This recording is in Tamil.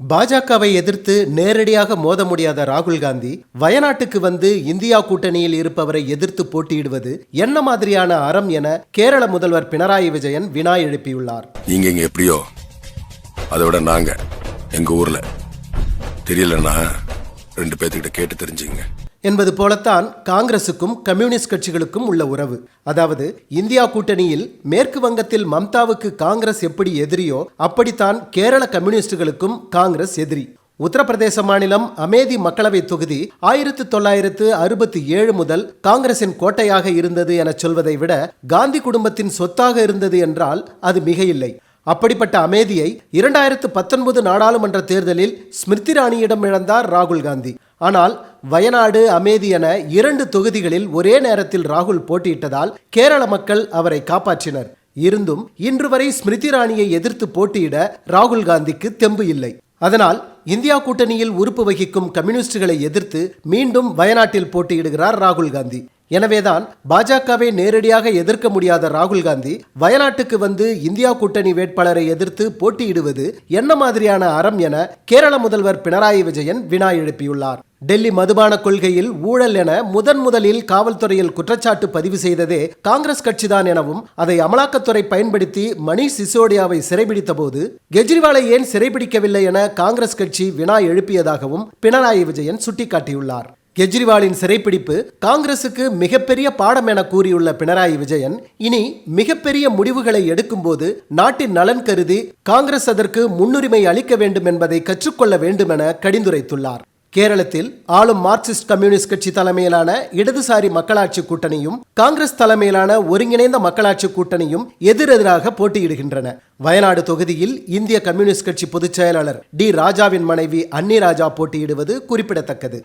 பாஜகவை எதிர்த்து நேரடியாக மோத முடியாத ராகுல் காந்தி வயநாட்டுக்கு வந்து இந்தியா கூட்டணியில் இருப்பவரை எதிர்த்து போட்டியிடுவது என்ன மாதிரியான அறம் என கேரள முதல்வர் பினராயி விஜயன் வினா எழுப்பியுள்ளார். நீங்க இங்க எப்படியோ? அதை விட நாங்க எங்க ஊர்ல. தெரியலன்னா ரெண்டு பேர்த்துக்கிட்ட கேட்டு தெரிஞ்சுங்க என்பது போலத்தான் காங்கிரசுக்கும் கம்யூனிஸ்ட் கட்சிகளுக்கும் உள்ள உறவு. அதாவது இந்தியா கூட்டணியில் மேற்கு வங்கத்தில் மம்தாவுக்கு காங்கிரஸ் எப்படி எதிரியோ அப்படித்தான் கேரள கம்யூனிஸ்டுகளுக்கும் காங்கிரஸ் எதிரி. உத்தரப்பிரதேச மாநிலம் அமேதி மக்களவை தொகுதி ஆயிரத்து தொள்ளாயிரத்து அறுபத்தி ஏழு முதல் காங்கிரசின் கோட்டையாக இருந்தது என சொல்வதை விட காந்தி குடும்பத்தின் சொத்தாக இருந்தது என்றால் அது மிகையில்லை. அப்படிப்பட்ட அமேதியை இரண்டாயிரத்து பத்தொன்பது நாடாளுமன்ற தேர்தலில் ஸ்மிருதி ராணியிடம் இழந்தார் ராகுல் காந்தி. ஆனால் வயநாடு அமேதி என இரண்டு தொகுதிகளில் ஒரே நேரத்தில் ராகுல் போட்டியிட்டதால் கேரள மக்கள் அவரை காப்பாற்றினர். இருந்தும் இன்று வரை ஸ்மிருதி ராணியை எதிர்த்து போட்டியிட ராகுல் காந்திக்கு தெம்பு இல்லை. அதனால் இந்தியா கூட்டணியில் உறுப்பு வகிக்கும் கம்யூனிஸ்டுகளை எதிர்த்து மீண்டும் வயநாட்டில் போட்டியிடுகிறார் ராகுல் காந்தி. எனவேதான் பாஜகவை நேரடியாக எதிர்க்க முடியாத ராகுல் காந்தி வயநாட்டுக்கு வந்து இந்தியா கூட்டணி வேட்பாளரை எதிர்த்து போட்டியிடுவது என்ன மாதிரியான அறம் என கேரள முதல்வர் பினராயி விஜயன் வினா எழுப்பியுள்ளார். டெல்லி மதுபான கொள்கையில் ஊழல் என முதன் முதலில் காவல்துறையில் குற்றச்சாட்டு பதிவு செய்ததே காங்கிரஸ் கட்சிதான் எனவும் அதை அமலாக்கத்துறை பயன்படுத்தி மணீஷ் சிசோடியாவை சிறைபிடித்த போது கெஜ்ரிவாலை ஏன் சிறைபிடிக்கவில்லை என காங்கிரஸ் கட்சி வினா எழுப்பியதாகவும் பினராயி விஜயன் சுட்டிக்காட்டியுள்ளார். கெஜ்ரிவாலின் சிறைப்பிடிப்பு காங்கிரசுக்கு மிகப்பெரிய பாடம் என கூறியுள்ள பினராயி விஜயன் இனி மிகப்பெரிய முடிவுகளை எடுக்கும்போது நாட்டின் நலன் கருதி காங்கிரஸ் அதற்கு முன்னுரிமை அளிக்க வேண்டும் என்பதை கற்றுக்கொள்ள வேண்டும் என கடிந்துரைத்துள்ளார். கேரளத்தில் ஆளும் மார்க்சிஸ்ட் கம்யூனிஸ்ட் கட்சி தலைமையிலான இடதுசாரி மக்களாட்சி கூட்டணியும் காங்கிரஸ் தலைமையிலான ஒருங்கிணைந்த மக்களாட்சி கூட்டணியும் எதிரெதிராக போட்டியிடுகின்றன. வயநாடு தொகுதியில் இந்திய கம்யூனிஸ்ட் கட்சி பொதுச் செயலாளர் டி. ராஜாவின் மனைவி அன்னி ராஜா போட்டியிடுவது குறிப்பிடத்தக்கது.